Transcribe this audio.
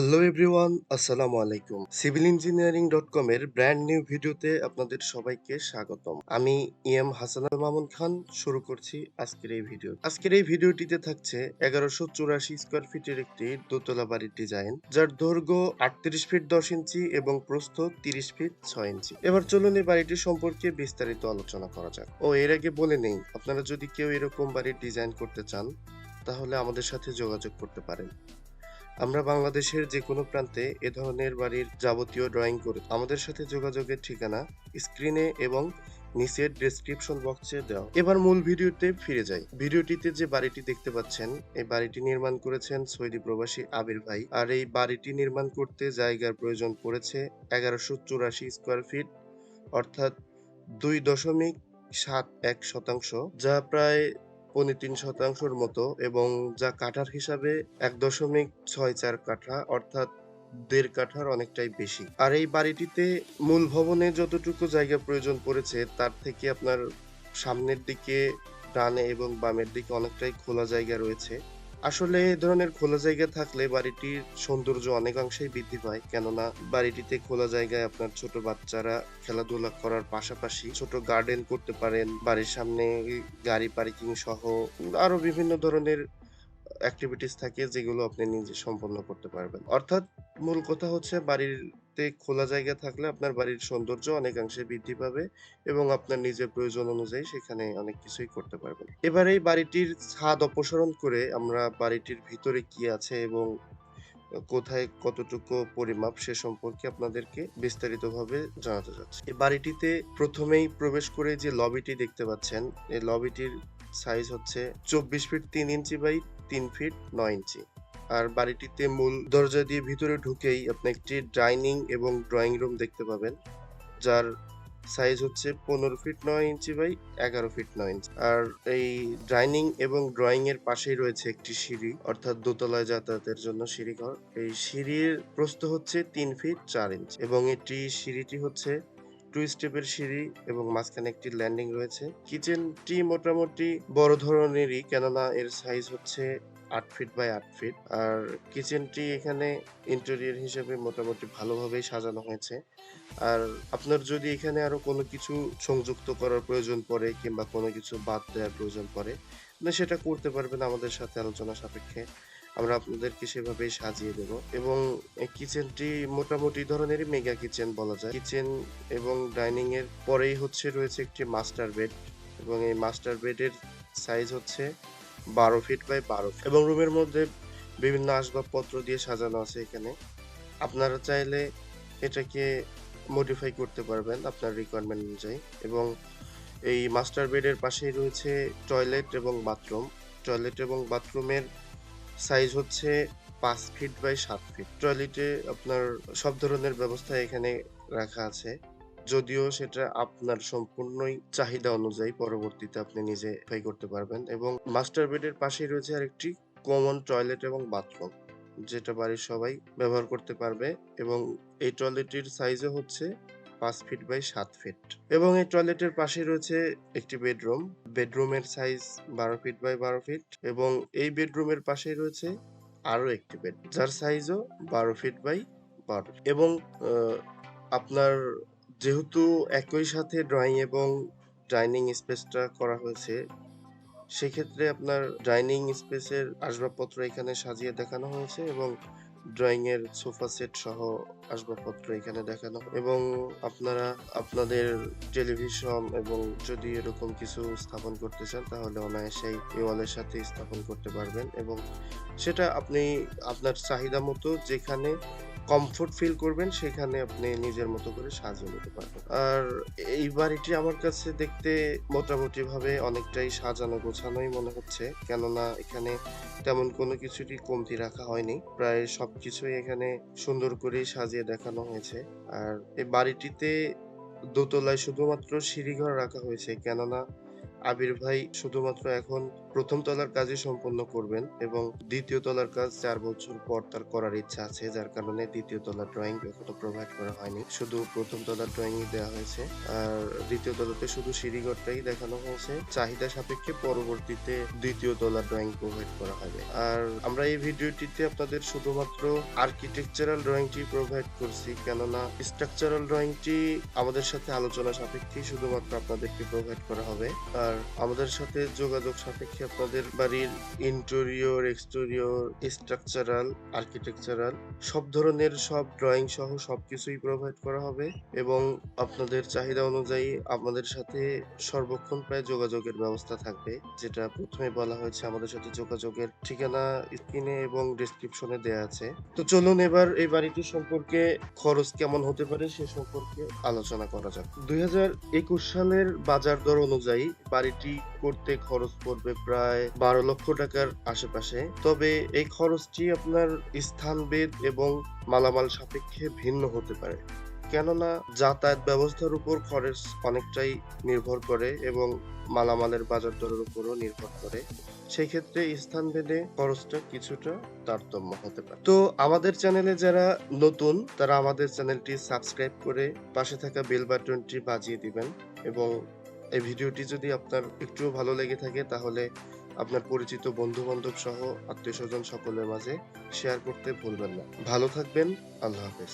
Hello everyone, আসসালামু আলাইকুম। Civil engineering dot com এর ব্র্যান্ড নিউ ভিডিওতে আপনাদের সবাইকে স্বাগতম। আমি ইএম হাসানুল মামুন খান, শুরু করছি আজকের এই ভিডিও। আজকের এই ভিডিওটিতে থাকছে এগারোশো চুরাশি স্কোয়ার ফিটের একটি দোতলা বাড়ির ডিজাইন যার দৈর্ঘ্য আটত্রিশ ফিট দশ ইঞ্চি এবং প্রস্থ তিরিশ ফিট ছয় ইঞ্চি এবার চলুন এই বাড়িটি সম্পর্কে বিস্তারিত আলোচনা করা যাক। ও, এর আগে বলে নেই, আপনারা যদি কেউ এরকম বাড়ির ডিজাইন করতে চান, তাহলে আমাদের সাথে যোগাযোগ করতে পারেন। আমরা বাংলাদেশের যে কোনো প্রান্তে এ ধরনের বাড়ির যাবতীয় ড্রয়িং করি আমাদের সাথে যোগাযোগের ঠিকানা স্ক্রিনে এবং নিচের ডেসক্রিপশন বক্সে দেওয়া। এবার মূল ভিডিওতে ফিরে যাই। ভিডিওটিতে যে বাড়িটি দেখতে পাচ্ছেন, এই বাড়িটি নির্মাণ করেছেন সৌদি প্রবাসী আবির ভাই। আর এই বাড়িটি নির্মাণ করতে জায়গার প্রয়োজন পড়েছে এগারোশো চুরাশি স্কোয়ার ফিট অর্থাৎ দুই দশমিক সাত এক শতাংশ, যা প্রায় পৌনে তিন শতাংশর মতো এবং যা কাঠার হিসাবে এক দশমিক ছয় চার কাঠা, অর্থাৎ দেড় কাঠার অনেকটাই বেশি। আর এই বাড়িটিতে মূল ভবনে যতটুকু জায়গা প্রয়োজন পড়েছে, তার থেকে আপনার সামনের দিকে, ডানে এবং বামের দিকে অনেকটাই খোলা জায়গা রয়েছে। আসলে এ ধরনের খোলা জায়গা থাকলে বাড়িটির সৌন্দর্য অনেকাংশেই বৃদ্ধি পায়। কেননা, বাড়িটিতে খোলা জায়গায় আপনার ছোট বাচ্চারা খেলাধুলা করার পাশাপাশি ছোট গার্ডেন করতে পারেন। বাড়ির সামনে গাড়ি পার্কিং সহ আরও বিভিন্ন ধরনের অ্যাক্টিভিটিস থাকে যেগুলো আপনি নিজে সম্পন্ন করতে পারবেন। অর্থাৎ মূল কথা হচ্ছে বাড়িতে খোলা জায়গা থাকলে আপনার বাড়ির সৌন্দর্য অনেকাংশে বৃদ্ধি পাবে এবং আপনার নিজের প্রয়োজন অনুযায়ী সেখানে অনেক কিছুই করতে পারবেন। এবার এই বাড়িটির ছাদ অপসারণ করে আমরা বাড়িটির ভিতরে কি আছে এবং কোথায় কতটুকু পরিমাপ সে সম্পর্কে আপনাদেরকে বিস্তারিতভাবে জানাতে চাচ্ছি এই বাড়িটিতে প্রথমেই প্রবেশ করে যে লবিটি দেখতে পাচ্ছেন, এই লবিটির সাইজ হচ্ছে চব্বিশ ফিট তিন ইঞ্চি বাই তিন ফিট নয় ইঞ্চি। আর বাড়িটিতে মূল দরজা দিয়ে ভিতরে ঢুকেই আপনি একটি ডাইনিং এবং ড্রয়িং রুম দেখতে পাবেন, যার সাইজ হচ্ছে পনেরো ফিট নয় ইঞ্চি বাই এগারো ফিট নয় ইঞ্চি। আর এই ডাইনিং এবং ড্রয়িং এর পাশেই রয়েছে একটি সিঁড়ি, অর্থাৎ দোতলায় যাতায়াতের জন্য সিঁড়ি ঘর এই সিঁড়ির প্রস্থ হচ্ছে তিন ফিট চার ইঞ্চি এবং এটি সিঁড়িটি হচ্ছে টু স্টেপের সিঁড়ি এবং মাঝখানে একটি ল্যান্ডিং রয়েছে। কিচেনটি মোটামুটি বড় ধরনেরই, কেননা এর সাইজ হচ্ছে আট ফিট বাই আট ফিট। আর কিচেনটি এখানে ইন্টেরিয়র হিসেবে মোটামুটি ভালোভাবেই সাজানো হয়েছে। আর আপনার যদি এখানে আরও কোনো কিছু সংযুক্ত করার প্রয়োজন পড়ে কিংবা কোনো কিছু বাদ দেওয়ার প্রয়োজন পড়ে সেটা করতে পারবেন আমাদের সাথে আলোচনা সাপেক্ষে। আমরা আপনাদেরকে সেভাবেই সাজিয়ে দেব। এবং কিচেনটি মোটামুটি ধরনেরই মেগা কিচেন বলা যায়। কিচেন এবং ডাইনিং এর পরেই হচ্ছে রয়েছে একটি মাস্টার বেড এবং এই মাস্টার বেডের সাইজ হচ্ছে বারো ফিট বাই বারো এবং রুমের মধ্যে বিভিন্ন আসবাবপত্র দিয়ে সাজানো আছে এখানে। আপনারা চাইলে এটাকে মডিফাই করতে পারবেন আপনার রিকোয়ারমেন্ট অনুযায়ী। এবং এই মাস্টার বেডের পাশেই রয়েছে টয়লেট এবং বাথরুম টয়লেট এবং বাথরুমের সাইজ হচ্ছে পাঁচ ফিট বাই সাত ফিট টয়লেটে আপনার সব ধরনের ব্যবস্থা এখানে রাখা আছে। যদিও সেটা আপনার সম্পূর্ণই চাহিদা অনুযায়ী পরবর্তীতে আপনি নিজে ট্রাই করতে পারবেন এবং মাস্টার বেডের পাশেই রয়েছে আরেকটি কমন টয়লেট এবং বাথরুম যেটা বাড়ির সবাই ব্যবহার করতে পারবে এবং এই টয়লেটটির সাইজও হচ্ছে পাঁচ ফিট বাই সাত ফিট এবং এই টয়লেটের পাশে রয়েছে একটি বেডরুম বেডরুমের সাইজ বারো ফিট বাই বারো ফিট এবং এই বেডরুমের পাশেই রয়েছে আরও একটি বেড যার সাইজও বারো ফিট বাই বারো এবং আপনার যেহেতু একই সাথে ড্রয়িং এবং ডাইনিং স্পেসটা করা হয়েছে, সেক্ষেত্রে আপনার ডাইনিং স্পেসের আসবাবপত্র এখানে সাজিয়ে দেখানো হয়েছে এবং ড্রয়িং এর সোফা সেট সহ আসবাবপত্র এখানে দেখানো এবং আপনারা আপনাদের টেলিভিশন এবং যদি এরকম কিছু স্থাপন করতে চান, তাহলে অনায়াসেই ওয়ালের সাথে স্থাপন করতে পারবেন এবং সেটা আপনি আপনার চাহিদা মতো যেখানে কমফোর্ট ফিল করবেন, সেখানে আপনি নিজের মতো করে সাজিয়ে নিতে পারবেন। আর এই বাড়িটি আমার কাছে দেখতে মোটামুটি ভাবে অনেকটাই সাজানো গোছানোই মনে হচ্ছে, কেননা এখানে তেমন কোনো কিছুরই কমতি রাখা হয়নি। প্রায় সবকিছুই এখানে সুন্দর করেই সাজিয়ে দেখানো হয়েছে। আর এই বাড়িটিতে দোতলায় শুধুমাত্র সিঁড়িঘর রাখা হয়েছে, কেননা আবির ভাই শুধুমাত্র এখন প্রথম তলার কাজই সম্পন্ন করবেন এবং দ্বিতীয় তলার কাজ চার বছর পর তার করার ইচ্ছা আছে, যার কারণে দ্বিতীয় তলার ড্রয়িং এখনও প্রোভাইড করা হয়নি। শুধু প্রথম তলার ড্রয়িং দেওয়া হয়েছে। আর দ্বিতীয় তলাতে শুধু সিঁড়িঘরটাই দেখানো হয়েছে। চাহিদা সাপেক্ষে পরবর্তীতে দ্বিতীয় তলার ড্রয়িং প্রোভাইড করা হবে। আর আমরা এই ভিডিওটিতে আপনাদের শুধুমাত্র আর্কিটেকচারাল ড্রয়িংটি প্রোভাইড করছি, কেননা স্ট্রাকচারাল ড্রয়িংটি আমাদের সাথে আলোচনা সাপেক্ষে শুধুমাত্র আপনাদেরকে প্রোভাইড করা হবে। আর আমাদের সাথে যোগাযোগ সাপেক্ষে আপনাদের বাড়ির ইন্টেরিয়র এক্সটেরিয়র স্ট্রাকচারাল আর্কিটেকচারাল সব ধরনের সব ড্রয়িং সহ সবকিছুই প্রোভাইড করা হবে এবং আপনাদের চাহিদা অনুযায়ী আমাদের সাথে সর্বক্ষণ প্রায় যোগাযোগের ব্যবস্থা থাকবে, যেটা প্রথমে বলা হয়েছে আমাদের সাথে যোগাযোগের ঠিকানা, স্ক্রিনে এবং ডেসক্রিপশনে দেয়া আছে। তো চলুন এবার এই বাড়িটি সম্পর্কে, খরচ কেমন হতে পারে সে সম্পর্কে আলোচনা করা যাক। দুই হাজার একুশ সালের বাজার দর অনুযায়ী বাড়িটি করতে খরচ পড়বে প্রায় বারো লক্ষ টাকার আশেপাশে। তবে এই খরচটি আপনার স্থানভেদ এবং মালামাল সাপেক্ষে ভিন্ন হতে পারে। কেননা যাতায়াত ব্যবস্থার উপর খরচ অনেকটাই নির্ভর করে এবং মালামালের বাজার দরের উপরও নির্ভর করে। সেই ক্ষেত্রে স্থানভেদে খরচটা কিছুটা তারতম্য হতে পারে। তো আমাদের চ্যানেলে যারা নতুন, তারা আমাদের চ্যানেলটি সাবস্ক্রাইব করে পাশে থাকা বেল বাটনটি বাজিয়ে দিবেন এবং এই ভিডিওটি যদি আপনার একটুও ভালো লেগে থাকে, তাহলে আপনার পরিচিত বন্ধু বান্ধব সহ আত্মীয় স্বজন সকলের মাঝে শেয়ার করতে ভুলবেন না। ভালো থাকবেন, আল্লাহ হাফেজ।